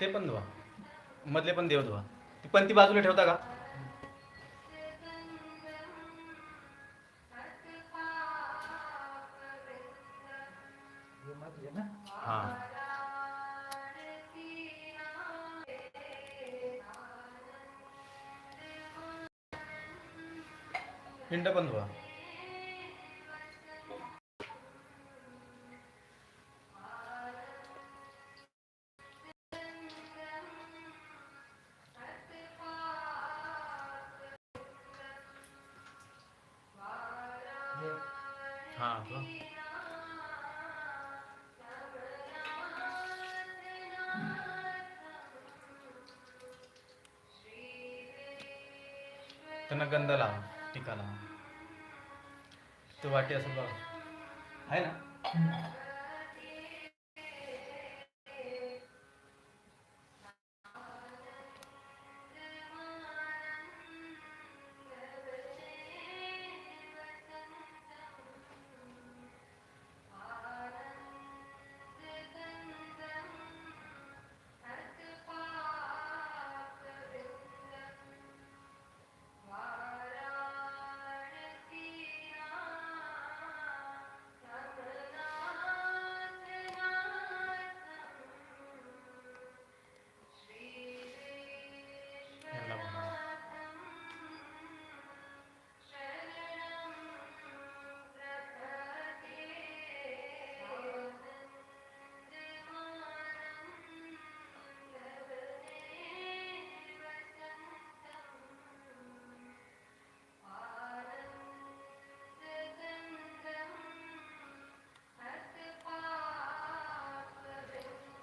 ते पण धुवा. मधले पण देव धुवा. ती पण ती बाजूला ठेवता का? हा. पिंड पण धुवा. हा त्यांना गंध लावा टिका लावा. तो वाटी असं बघ. आहे ना?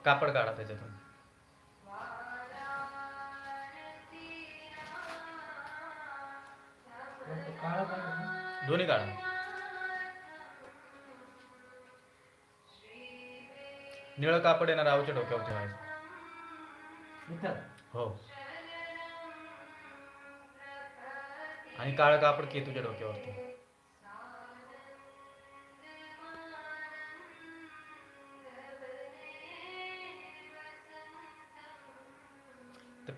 कापड काढा त्याच्यातून? दोन्ही काढा. निळं कापड येणार रावच्या डोक्यावर ठेवायचं हो. आणि काळं कापड केतूच्या डोक्यावरती.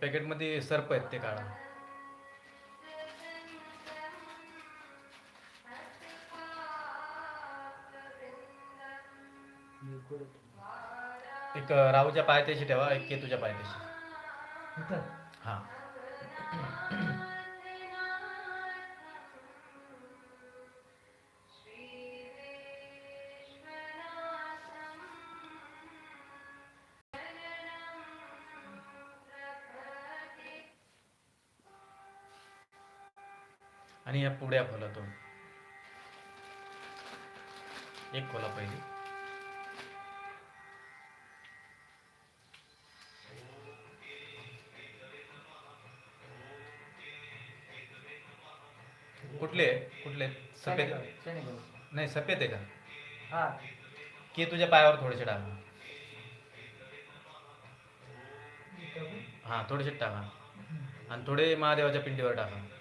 त्या पॅकेटमध्ये सर्प आहेत ते काढा. एक राहूच्या पायथ्याशी ठेवा एक केतूच्या पायथ्याशी. हा. आणि या पुड्या खोला तो एक खोला पहिली. कुठले? कुठले? सफेद? नाही सफेद आहे का? हा. की तुझ्या पायावर थोडेसे टाका. हां थोडेसे टाका. आणि थोडे महादेवाच्या पिंडीवर टाका.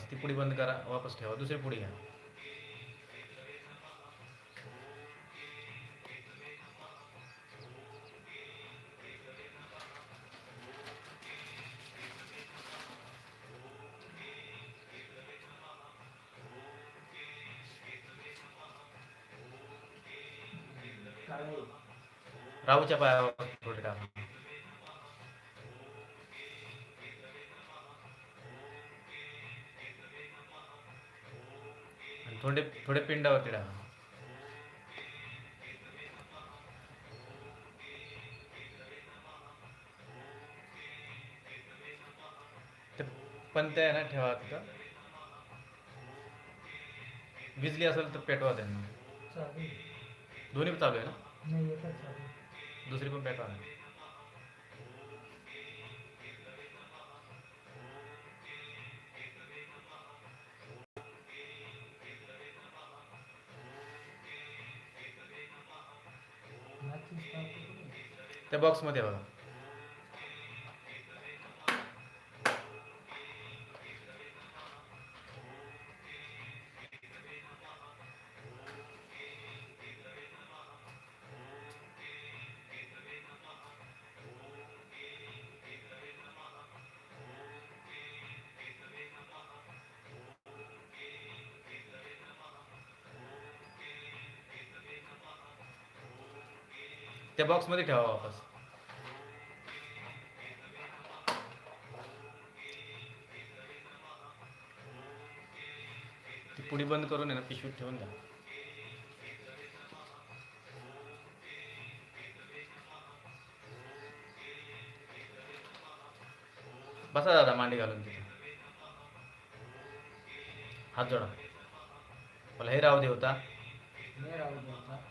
बस ती पुडी बंद करा वापस ठेवा दुसरी पुडी घ्या. राहूच्या पायावर थोडे टाका. थोडे थोडे पिंडावरती ते पण ते ना ठेवा तिथं. विजली असेल तर पेटवा त्यांना. दोन्ही चालू आहे ना. दुसरी पण पेटवा. त्या बॉक्समध्ये बघा. त्या बॉक्समध्ये ठेवा वापस. ती पुडी बंद करून आहे ना पिशवीत ठेवून द्या. बसा दादा मांडी घालून तिथे. हात जोडा. मला हे राहू दे होता.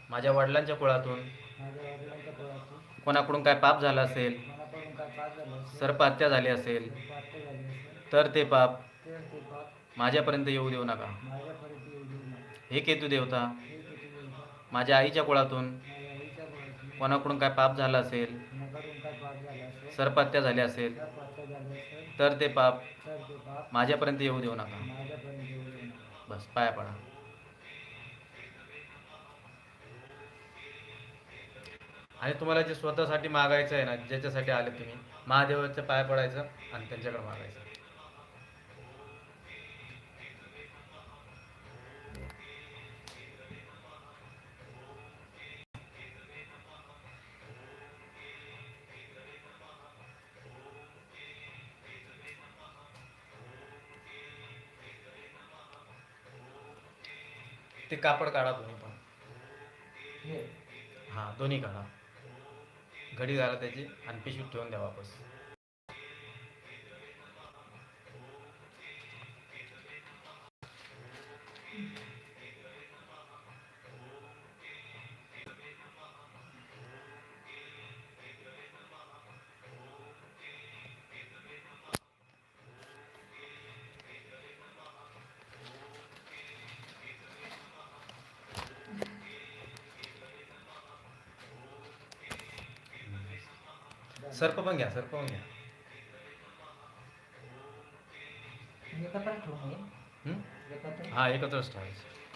माझ्या वडिलांच्या कुळातून कोणाकडून काय पाप झाला असेल झालं असेल सर्पात्या झाली असेल तर ते पाप माझ्यापर्यंत येऊ देऊ नका. हे केतू देवता माझ्या आईच्या कुळातून कोणाकडून काय पाप झाला असेल सर्पात्या असेल झाली असेल तर ते पाप माझ्यापर्यंत येऊ देऊ नका. बस पाया पडा. आणि तुम्हाला जे स्वतःसाठी मागायचं आहे ना ज्याच्यासाठी आले तुम्ही महादेवाच्या पाया पडायचं आणि त्यांच्याकडे मागायचं. ते कापड काढा तुम्ही पण. हां दोन्ही काढा. घडी झाला त्याची आणि पिशवीत ठेवून द्या वापस. सर्प पण घ्या सर्प पण घ्या. एकत्र हं? एकत्र. हा एकत्रच ठेवायचं.